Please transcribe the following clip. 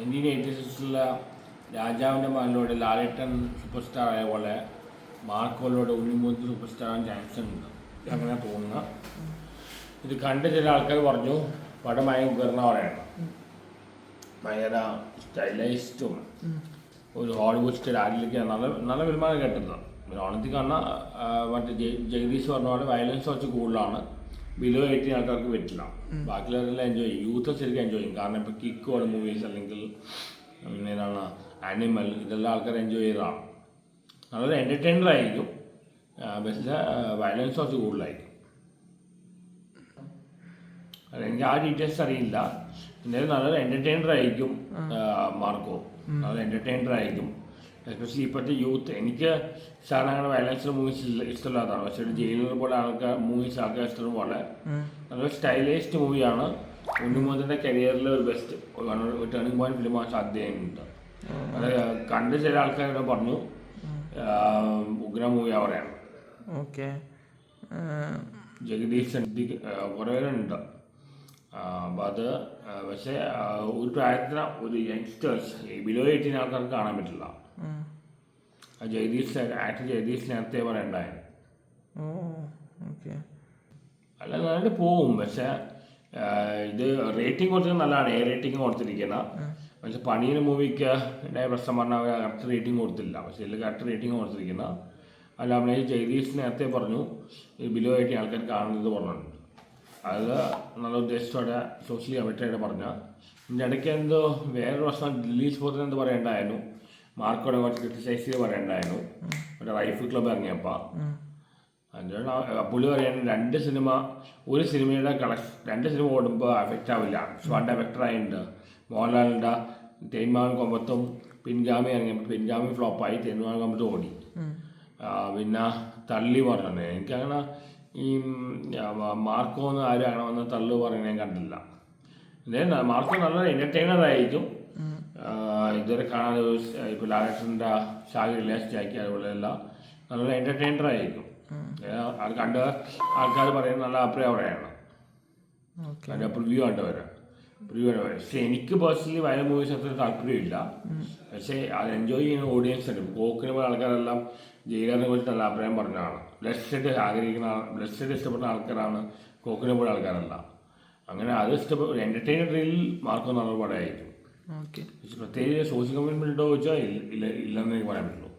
Nineteen eighty സിക്സിലെ രാജാവിന്റെ മകനിലൂടെ ലാലേട്ടൻ super star ആയ പോലെ മാർക്കോലോട് ഉണ്ണിമൂത്ത് സൂപ്പർ സ്റ്റാർ ചാൻസ് ഉണ്ട്. അങ്ങനെ തോന്നുന്നു. ഇത് കണ്ട് ചില ആൾക്കാർ പറഞ്ഞു പടം ഭയങ്കര ഉയർന്ന പറയണം. ഭയങ്കര സ്റ്റൈലൈസ്ഡും ഒരു ഹോളിവുഡ് സ്റ്റൈൽ ആരിലേക്ക് നല്ല നല്ല വരുമാനം കേട്ടിരുന്നു ഓണത്തിൽ കാണാൻ മറ്റേ ജഗദീഷ് പറഞ്ഞ പോലെ വയലൻസ് കുറച്ച് കൂടുതലാണ്. ബിലോ എയ്റ്റീൻ ആൾക്കാർക്ക് പറ്റില്ല. ബാക്കിയുള്ളവരെല്ലാം എൻജോയ് ചെയ്യും. യൂത്ത് ശരിക്കും എൻജോയ് ചെയ്യും. കാരണം ഇപ്പോൾ കിക്ക് പോലെ മൂവീസ് അല്ലെങ്കിൽ പിന്നെ ഏതാണ് ആനിമൽ ഇതെല്ലാം ആൾക്കാർ എൻജോയ് ചെയ്തതാണ്. നല്ലൊരു എന്റർടൈനർ ആയിരിക്കും. പക്ഷേ വയലൻസ് കുറച്ച് കൂടുതലായിരിക്കും. എനിക്ക് ആ ഡീറ്റെയിൽസ് അറിയില്ല. എന്തായാലും നല്ലൊരു എന്റർടൈനർ ആയിരിക്കും മാർക്കോ. നല്ല എന്റർടൈനർ ആയിരിക്കും. എസ്പെഷ്യലി ഇപ്പോഴത്തെ യൂത്ത് എനിക്ക് സാധാരണ അങ്ങനെ വയലൻസ് മൂവീസ് ഇഷ്ടമില്ലാത്തതാണ്. പക്ഷേ ജയിലിനെ പോലെ ആൾക്കാർ മൂവീസ് ആൾക്കാർ ഇഷ്ടം പോലെ നല്ല സ്റ്റൈലിസ്റ്റ് മൂവിയാണ് ഉണ്ണിമോഹന്റെ കരിയറിലെ ഒരു ബെസ്റ്റ് ഒരു ടേണിംഗ് പോയിന്റ് ഫിലിമാൻ സാധ്യതയുണ്ട്. അത് കണ്ട് ചില ആൾക്കാരോട് പറഞ്ഞു ഉഗ്ര മൂവി അവരെയാണ് ഓക്കെ ജഗദീഷ് കുറേ പേരുണ്ട് അപ്പോൾ അത് പക്ഷേ ഒരു പ്രായത്തിന് ഒരു യങ്സ്റ്റേഴ്സ് ബിലോ എയ്റ്റീൻ ആൾക്കാർക്ക് കാണാൻ പറ്റില്ല. ആ ജഗദീഷ് ആക്ടർ ജഗദീഷ് നേരത്തെ പറയണ്ടായി അല്ല നന്നായിട്ട് പോവും പക്ഷെ ഇത് റേറ്റിംഗ് കൊടുത്തത് നല്ലതാണ് എ റേറ്റിംഗ് കൊടുത്തിരിക്കുന്ന. പക്ഷെ പണിയുടെ മൂവിക്ക് പ്രശ്നം പറഞ്ഞാൽ കറക്റ്റ് റേറ്റിംഗ് കൊടുത്തില്ല. പക്ഷെ ഇതിൽ കറക്റ്റ് റേറ്റിംഗ് കൊടുത്തിരിക്കുന്ന. അല്ല അഭിനയിച്ച് ജയദീഷ് ജഗദീഷ് നേരത്തെ പറഞ്ഞു ബിലോ ആയിട്ട് ആൾക്കാർ കാണുന്നത് പറഞ്ഞിട്ടുണ്ട് അത് നല്ല ഉദ്ദേശത്തോടെ സോഷ്യലി കമ്മിറ്റായിട്ട് പറഞ്ഞ. ഇതിന്റെ ഇടയ്ക്ക് എന്തോ വേറൊരു പ്രശ്നം ദില്ലീഷ് പോത്തിന് എന്ത് പറയണ്ടായിരുന്നു? മാർക്കോടെ കുറച്ച് ക്രിറ്റിസൈസ് ചെയ്ത് പറയണ്ടായിരുന്നു. മറ്റേ റൈഫിൾ ക്ലബ്ബ് ഇറങ്ങിയപ്പോൾ അതിന്റെ പുള്ളി പറയുന്നത് രണ്ട് സിനിമ ഒരു സിനിമയുടെ കളക്ഷൻ രണ്ട് സിനിമ ഓടുമ്പോൾ എഫക്റ്റ് ആവില്ല. സ്വാഡ് അഫക്റ്റർ ആയിട്ടുണ്ട് മോഹൻലാലിന്റെ തേന്മാവൻ കൊമ്പത്തും പിൻഗാമി ഇറങ്ങിയപ്പോൾ പിൻഗാമി ഫ്ലോപ്പായി തേന്മാവൻ കൊമ്പത്ത് ഓടി. പിന്നെ തള്ളി പറഞ്ഞു. എനിക്കങ്ങനെ ഈ മാർക്കോ എന്ന് ആരും അങ്ങനെ വന്ന് തള്ളു പറയുന്നത് ഞാൻ കണ്ടില്ല. മാർക്കോ നല്ല എന്റർടൈനർ ആയിരിക്കും. ഇതുവരെ കാണാൻ ഇപ്പോൾ ലാലേട്ടന്റെ ഷാഗി റിലാക്സ് ആക്കി അതുപോലെ എല്ലാം നല്ലൊരു എന്റർടൈനർ ആയിരിക്കും. അത് കണ്ട ആൾക്കാർ പറയുന്നത് നല്ല അഭിപ്രായം പറയാണ്. അതിന്റെ അതിന്റെ വ്യൂ കണ്ടവര്. പക്ഷേ എനിക്ക് പേഴ്സണലി വയലൻ മൂവീസ് അത്ര താല്പര്യമില്ല. പക്ഷേ അത് എൻജോയ് ചെയ്യുന്ന ഓഡിയൻസ് ഉണ്ട്. കോക്കിന് പോയ ആൾക്കാരെല്ലാം ജയിലറിനെ കുറിച്ച് നല്ല അഭിപ്രായം പറഞ്ഞതാണ്. ബ്ലഡ് ആഗ്രഹിക്കുന്ന ബ്ലഡ് ഷെഡ് ഇഷ്ടപ്പെടുന്ന ആൾക്കാരാണ് കോക്കിനെ പോയ ആൾക്കാരല്ല. അങ്ങനെ അത് ഇഷ്ടപ്പെട്ട എന്റർടൈനർ റീലിൽ മാർക്ക് നല്ല പടമായിരിക്കും. പ്രത്യേകിച്ച് സോഷ്യൽ കമ്മിറ്റ്മെന്റ് ചോദിച്ചാൽ ഇല്ല ഇല്ല- ഇല്ലെന്ന് എനിക്ക് പറയാൻ പറ്റില്ല